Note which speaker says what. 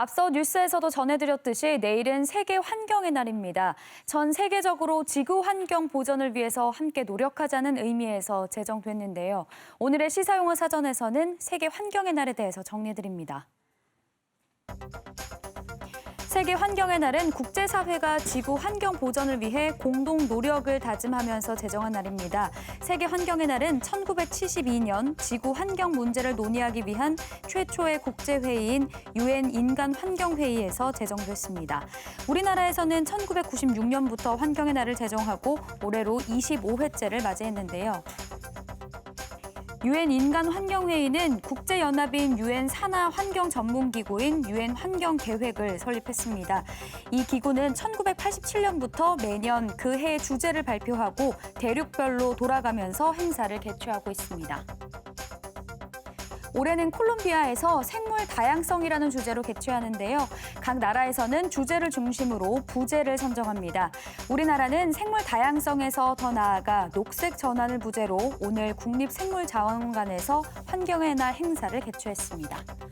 Speaker 1: 앞서 뉴스에서도 전해드렸듯이 내일은 세계 환경의 날입니다. 전 세계적으로 지구 환경 보전을 위해서 함께 노력하자는 의미에서 제정됐는데요. 오늘의 시사용어 사전에서는 세계 환경의 날에 대해서 정리해드립니다. 세계 환경의 날은 국제사회가 지구 환경 보전을 위해 공동 노력을 다짐하면서 제정한 날입니다. 세계 환경의 날은 1972년 지구 환경 문제를 논의하기 위한 최초의 국제회의인 유엔 인간 환경회의에서 제정됐습니다. 우리나라에서는 1996년부터 환경의 날을 제정하고 올해로 25회째를 맞이했는데요. 유엔 인간 환경 회의는 국제 연합인 유엔 산하 환경 전문 기구인 유엔 환경 계획을 설립했습니다. 이 기구는 1987년부터 매년 그 해의 주제를 발표하고 대륙별로 돌아가면서 행사를 개최하고 있습니다. 올해는 콜롬비아에서 생물 다양성이라는 주제로 개최하는데요. 각 나라에서는 주제를 중심으로 부제를 선정합니다. 우리나라는 생물 다양성에서 더 나아가 녹색 전환을 부제로 오늘 국립생물자원관에서 환경의 날 행사를 개최했습니다.